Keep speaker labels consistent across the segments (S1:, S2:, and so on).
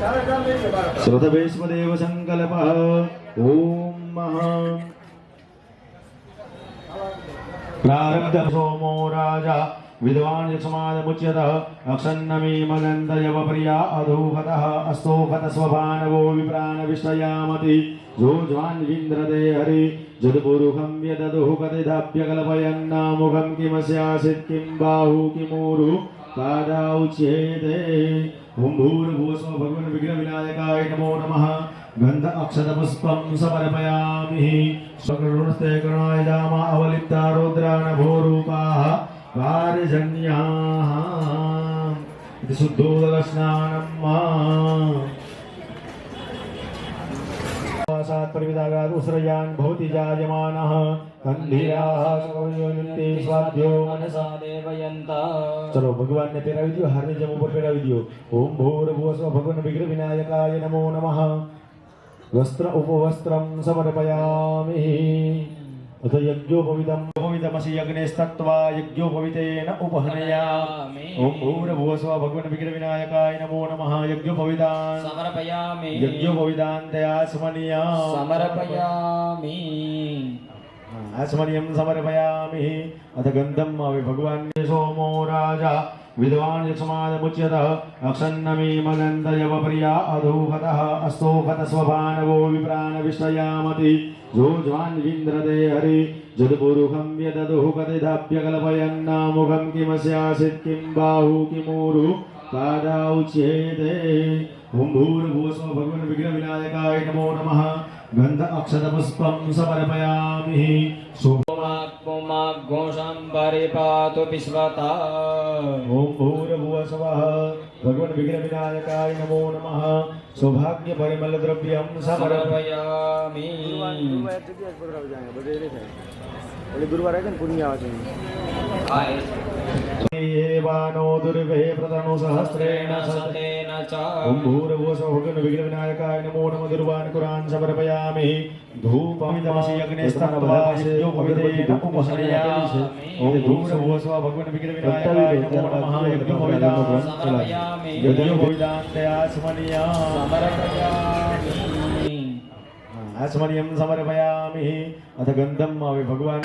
S1: श्रुतभीष्मदेव सङ्कल्पः ॐ महा प्रारब्ध सोमो राजा विद्वान् यक्षमादमुच्यतः अक्षन्नमी मगन्धयवप्रिया अधोहतः अस्तोहत स्वभानवो विप्राणविष्टयामति। जोज्वान्विन्द्रदे हरि, जदपुरुखं व्यददुः कतिधाप्यकल्पयन्नामुखं किमस्यासीत् किं बाहु किमूरु? कादा भगवन् विघ्नविनायकाय नमो नमः। गन्ध अक्षतपुष्पं समर्पयामि। स्वकरुणस्ते करुणाय दामा अवलिप्ता रुद्राणभोरूपाः कार्यजन्याः। इति शुद्धोदकस्नानं भवति जायमानः। स्वाध्यो मनसा
S2: देवयन्ता।
S1: चलो, भगवान ने पेरा दियो हर ने पर पेरा दियो ओम भूर्भुवः स्वः विग्रह विनायकाय नमो नमः। वस्त्र उपवस्त्रं समर्पयामि। अथ यज्ञो भवितम् भवितमसि यज्ञेस् तत्त्वा यज्ञो भवितेन उपहनयामि ॐ भूर्भुवः स्व भगवन् विघ्नविनायकाय नमो
S2: नमः
S1: यज्ञो भवितान्
S2: समर्पयामि
S1: यज्ञो भवितान् तया स्मनीया समर्पयामि आस्मनीयं समर्पयामि अथ गन्धम् भगवान् सोमो राजा विद्वान विद्वान् समाजमुच्यतः अक्षन्नमी मदन्तयवप्रिया अधूपतः अस्तोपतस्वभानवो विप्राणविष्टयामति। जोज्वान्विन्द्रदे हरि जदपुरुखं यददुः कतिधाप्यकल्पयन्नामुखं किमस्यासित किं बाहु किमूरु? पादाउच्येते ओं भूर्भुवस्व भगवन्विघ्नविनायकाय नमो नमः। गन्ध अक्षतपुष्पं समर्पयामि।
S2: सोमात्ममाघोषं परिपातु विश्वता।
S1: ओम भूरभुव स्वः। भगवन विघ्न विनायकाय नमो नम। सौभाग्य परिमल द्रव्यम
S2: समर्पयामि।
S3: गुरुवार है
S1: पूर्णिया नो दुर्वे प्रतनु सहस्रेण
S2: सतेन च।
S1: कुम्भूरभूषभगन विघ्नविनायकाय नमो नमः दुर्वान् कुरान् समर्पयामि धूपमिदमसि अग्निस्तनभवासिद्योपविदेनपुमसनयामि ॐ भूषभूषभगन विघ्नविनायकाय नमो नमः यज्ञोपविदां समर्पयामि। यज्ञोपविदान्तया स्मनिया
S2: समर्पयामि।
S1: आस्मनियं
S2: समर्पयामि।
S1: अथ गन्धम् भगवान्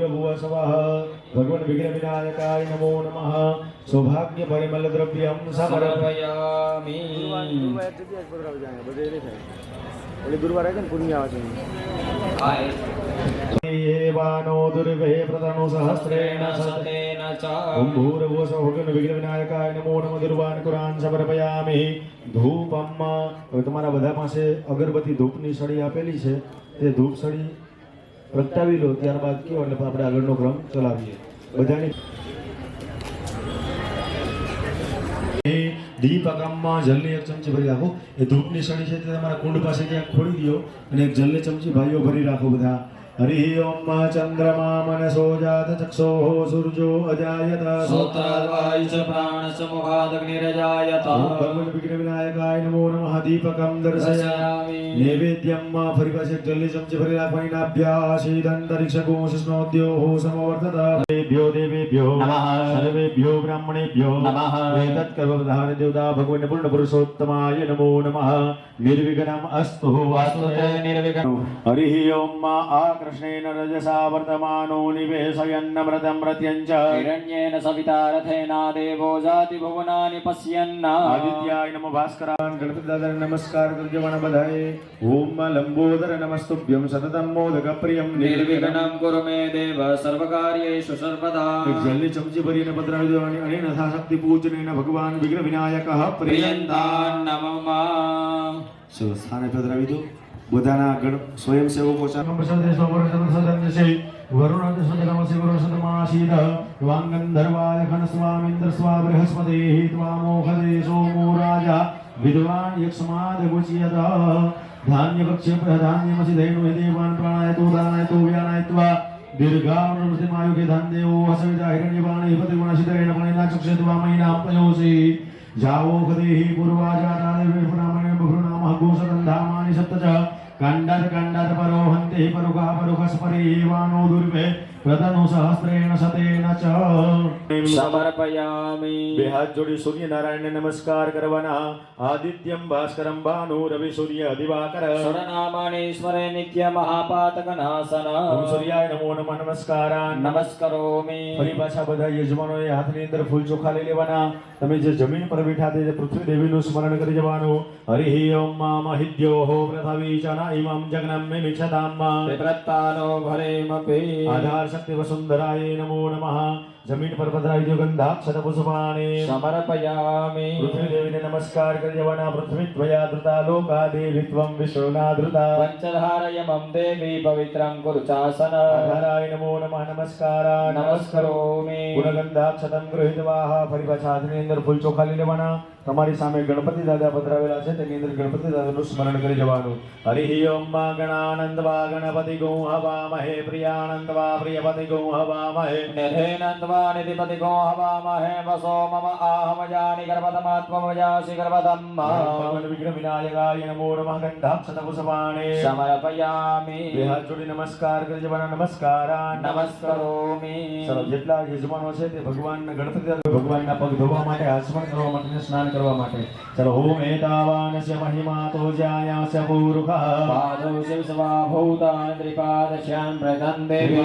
S1: સવઃ ભગવાન વિઘ્ન વિનાયકાય નમો નમઃ સૌભાગ્ય પરિમલ દ્રવ્યમ સમર્પયામિ
S2: એટલે
S3: ગુરુવાર આવે ને
S1: પૂર્ણિમા દુર્વે પ્રધાનો
S2: સહસ્રેણ સતેન
S1: ચ ભૂર્વસ ભગવાન વિઘ્ન વિનાયકાય નમો દુર્વાન કુરાન સમર્પયામિ ધૂપમ તમારા બધા પાસે અગરબત્તી ધૂપની સળી આપેલી છે તે ધૂપ સળી પ્રગટાવી લો, ત્યારબાદ કયો એટલે આપણે આગળનો ક્રમ ચલાવીએ. બધાની એ દીપકમમાં જલની એક ચમચી ભરી રાખો. એ ધૂપની સળી છે તે તમારા કુંડ પાસે ત્યાં ખોલી દો અને એક જલની ચમચી ભાઈઓ ભરી રાખો બધા. हरि ओम चंद्रमा मनसो जात चक्षोः सूर्यो अजायत।
S2: श्रोत्राद्वायु च
S1: नमो नमः दीपकं
S2: दर्शयामि
S1: नैवेद्यं
S2: मा
S1: देवेभ्यो नमः।
S2: सर्वेभ्यो
S1: ब्राह्मणेभ्यो नमः। एतत्कर्वधारे भगवन पूर्ण पुरुषोत्तमाय नमो नमः। निर्विघ्नम अस्तु।
S2: वास्तु निर्विघ्नं।
S1: हरिः ओम मा कृष्णेन रजसा वर्तमानो निवेशयन्न व्रतं व्रत्यञ्च
S2: हिरण्येन सविता रथेना देवो जाति भुवनानि
S1: पश्यन्न। आदित्याय नमो भास्करान् गणपतिदादर नमस्कार गुरुजवन बधाये। ॐ लम्बोदर नमस्तुभ्यं सततं मोदकप्रियं
S2: निर्विघ्नं। कुरु मे देव सर्वकार्येषु सर्वदा।
S1: जल्लि चमचिपर्येण पत्राविदवाणि अनेन शक्तिपूजनेन भगवान् विघ्नविनायकः
S2: प्रियन्तान्। नमः
S1: शिवस्थाने पत्राविदो બધાના ગણ સ્વયંસેવકો ચાકમ પ્રસાદે સ્વવર્ષદ સદંશે વરુણ સદનમસી વરુષદમાસીદ વાંગંધર્વાય ખન સ્વામિન્દ્ર સ્વા બૃહસ્પતિ ત્વામોખદે સોમો રાજા વિદ્વાન યક્ષમાદ ગુચ્યત धान्यभक्ष्य धान्यमसि धैनु देवान् प्राणायतो दानायतो व्यानायत्वा दीर्घावृतिमायुगे धन्देवो हसविता हिरण्यबाणे पतिगुणशितरेण पणिना चक्षत्वा मयिनां पयोसि जावो गदेहि पूर्वाजातादेवे पुरामणे बहुनामः गोसगन्धामानि सप्त च कंडर परोहंते परुगा परुकस्परे वानो दुर्वे ગદાનો સહસ્ત્રેણ હાથની અંદર ફૂલ ચોખા લઈ લેવાના. તમે જે જમીન પર બેઠા તે પૃથ્વી દેવીનું સ્મરણ કરી જવાનું. હરિ ઓમમાં મહિદ્યો હો પ્રથવી ચના ઇમમ જગનમ મે શક્તિ વસુંધરાય નમો નમઃ જમીન પર પધરાવી દો ગંધાક્ષત પુષ્પાણે
S2: સમર્પયામિ
S1: પૃથ્વી દેવીને નમસ્કાર કરી જવાના પૃથ્વી ત્વયા ધૃતા લોકા દેવી ત્વમ વિશ્વના ધૃતા
S2: પંચધારયમં દેવી પવિત્રં કુરુ ચાસન
S1: આધારાય નમો નમઃ નમસ્કારા
S2: નમસ્કરોમિ
S1: ગુણગંધાક્ષતમ ગૃહિતવાહ ફરી પાછા હાથની અંદર ફૂલ ચોખા લઈ લેવાના તમારી સામે ગણપતિ દાદા પધરાવેલા છે તેની અંદર ગણપતિ દાદાનું સ્મરણ કરી જવાનું હરિ ઓમ મા ગણાનંદ વા ગણપતિ ગૌ હવામહે પ્રિયાનંદ વા પ્રિયપતિ ગૌ હવામહે
S2: નિધેનંદવા નિધિપતિ ગો હવામહે વસો મમ આહમજાનિ ગર્ભતમાત્મજાસि ગર્ભતમ
S1: ભગવાન વિઘ્ન વિનાયકાય નમો નમઃ ગંધાક્ષત પુષ્પાણે
S2: સમર્પયામિ
S1: બે હાથ જોડી નમસ્કાર કરી જવાના નમસ્કારા
S2: નમસ્કરોમિ
S1: ચલો જેટલા યજમાનો છે તે ભગવાન ગણપતિ દાદા ભગવાનના પગ ધોવા માટે આચમન કરવા માટે અને સ્નાન કરવા માટે ચલો ઓમ એતાવાનસ્ય મહિમા તો જાયાસ્ય પૂરુખઃ
S2: પાદો શિવ સવા ભૂતાન ત્રિપાદશ્યામ પ્રધન દેવી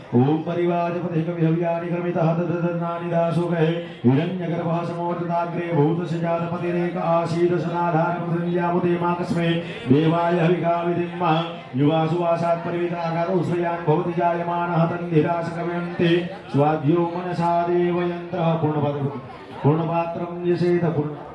S1: ओम परिवाजपतिर्मितहतनानिदासुकैरण्यगर्भसमोदताग्रे भूतस्य जातपतिरेक आसीदसनाधारपृथिव्यामुदे माकस्मे देवाय हविकाविदिम्मः युवासुवासात् परिवितागतौ श्रियान् भवति जायमानः तन्धिरासकमयन्ते स्वाध्यो मनसा
S2: देवयन्त्रः
S1: पूर्णपात्रं यसेत पूर्ण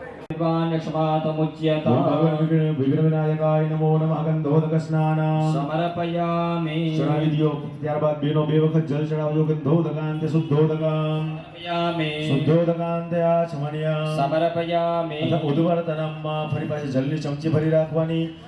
S1: વિઘ્નવિનાયકાય નમો નમઃ ગંધોદક સ્નાન
S2: સમર્પયામિ
S1: ચડાવી દિયો ત્યારબાદ બેનો બે વખત જલ ચડાવજો ગંધોદકાંત શુદ્ધોદકામ શુદ્ધોદકાંતે આચમણ્યા
S2: સમર્પયામિ
S1: ઉદવર્તનમ ફરી પાછી જલની ચમચી ભરી રાખવાની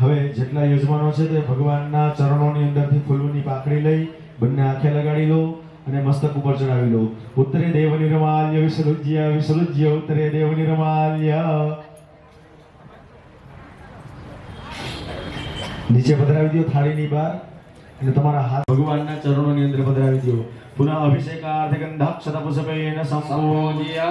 S1: હવે જેટલા યજમાનો છે તે ભગવાનના ચરણોની અંદરથી ફૂલોની પાકડી લઈ બંને આંખે લગાડી લો અને મસ્તક ઉપર ચડાવી લો. ઉત્તરે દેવ નિર્માલ્ય વિસૃજ્ય વિસૃજ્ય ઉત્તરે દેવ નિર્માલ્ય નીચે પધરાવી દો થાળીની બહાર અને તમારા હાથ ભગવાનના ચરણોની અંદર પધરાવી દો પુનઃ અભિષેકાર્થ ગંધાક્ષત પુષ્પેન સંપૂજ્ય.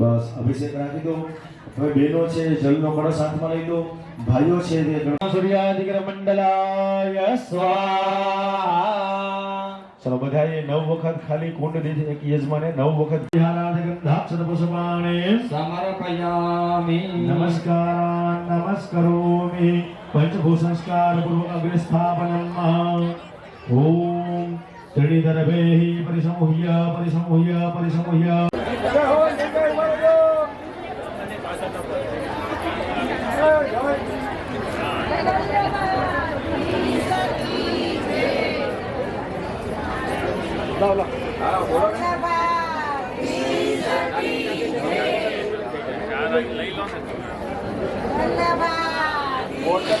S1: બસ અભિષેક રાખી દો હવે બેનો છે જલનો કળશ હાથમાં લઈ લો ભાઈઓ છે તે ગણ- સૂર્યાધિકર મંડલાય સ્વાહા ચલો બધાએ નવ વખત ખાલી કુંડ દીધી એક યજમાને નવ વખત વિહારાર્થ ગંધાક્ષર પુષ્પાણે
S2: સમર્પયામિ
S1: નમસ્કાર નમસ્કરોમિ પંચભૂ સંસ્કાર પૂર્વક અગ્નિ સ્થાપનમ ઓમ ત્રિણીધરભેહિ પરિસમુહ્ય પરિસમુહ્ય પરિસમુહ્ય
S3: धावला
S4: मोठ्या